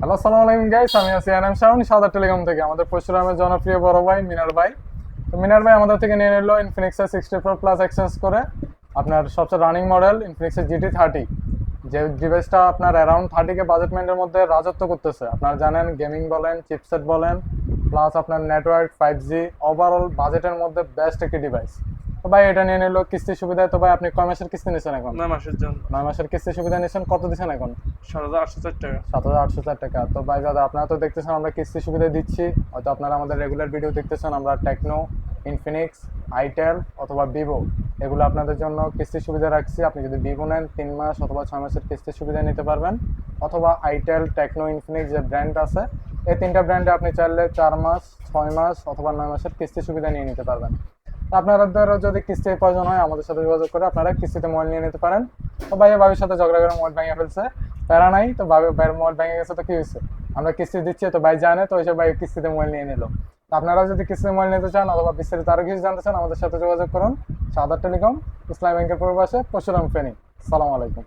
Hello সালাম আলাইকুম guys আমি আছি এনএম শাওন, সাদা টেলিকম থেকে। আমাদের পরশুরামের জনপ্রিয় বড় ভাই মিনার ভাই। তো মিনার ভাই আমাদের থেকে নিয়ে নিল Infinix sixty four plus exchange করে। আপনার সবচেয়ে রানিং মডেল ইনফিনিক্সের জিটি থার্টি যে ডিভাইসটা আপনার অ্যারাউন্ড থার্টিকে বাজেটমেন্টের মধ্যে রাজত্ব করতেছে। আপনারা জানেন গেমিং বলেন চিপসেট বলেন প্লাস আপনার নেটওয়ার্ক ফাইভ জি ওভারঅল বাজেটের মধ্যে বেস্ট একটি ডিভাইস তো ভাই এটা নিয়ে নিল কিস্তি সুবিধায় তো ভাই আপনি কয় মাসের কিস্তি নিচ্ছেন এখন? নয় মাসের জন্য। নয় মাসের কিস্তি সুবিধা নিচ্ছেন কত দিচ্ছেন এখন? সাত হাজার আটশো চার টাকা। সাত হাজার আটশো চার টাকা। তো ভাই দাদা আপনারা তো দেখতেছেন আমরা কিস্তি সুবিধা দিচ্ছি। হয়তো আপনারা আমাদের রেগুলার ভিডিও দেখতেছেন আমরা টেকনো ইনফিনিক্স আইটেল অথবা ভিভো এগুলো আপনাদের জন্য কিস্তি সুবিধা রাখছি। আপনি যদি ভিভো নেন তিন মাস অথবা ছয় মাসের কিস্তি সুবিধা নিতে পারবেন। অথবা আইটেল টেকনো ইনফিনিক্স যে ব্র্যান্ড আছে এই তিনটা ব্র্যান্ডে আপনি চাইলে চার মাস ছয় মাস অথবা নয় মাসের কিস্তি সুবিধা নিয়ে নিতে পারবেন। তো আপনাদের যদি কিস্তির প্রয়োজন হয় আমাদের সাথে যোগাযোগ করে আপনারা কিস্তিতে মোবাইল নিয়ে নিতে পারেন। তো ভাইয়া বাবির সাথে ঝগড়া করে মোবাইল ভেঙে ফেলছে, প্যারা নাই, তো ভাবি ভাইয়ের মোবাইল ভেঙে গেছে তো কি হয়েছে? আমরা কিস্তি দিচ্ছি, তো ভাই জানে, তো এসে ভাই কিস্তিতে মোবাইল নিয়ে নিল। আপনারা যদি কিস্তিতে মোবাইল নিতে চান অথবা বিস্তারিত আরও কিছু জানতে চান, আমাদের সাথে যোগাযোগ করুন। সাদা টেলিকম, ইসলাম ব্যাংকের পূর্ব পাশে পরশুরাম ফেনি। সালাম আলাইকুম।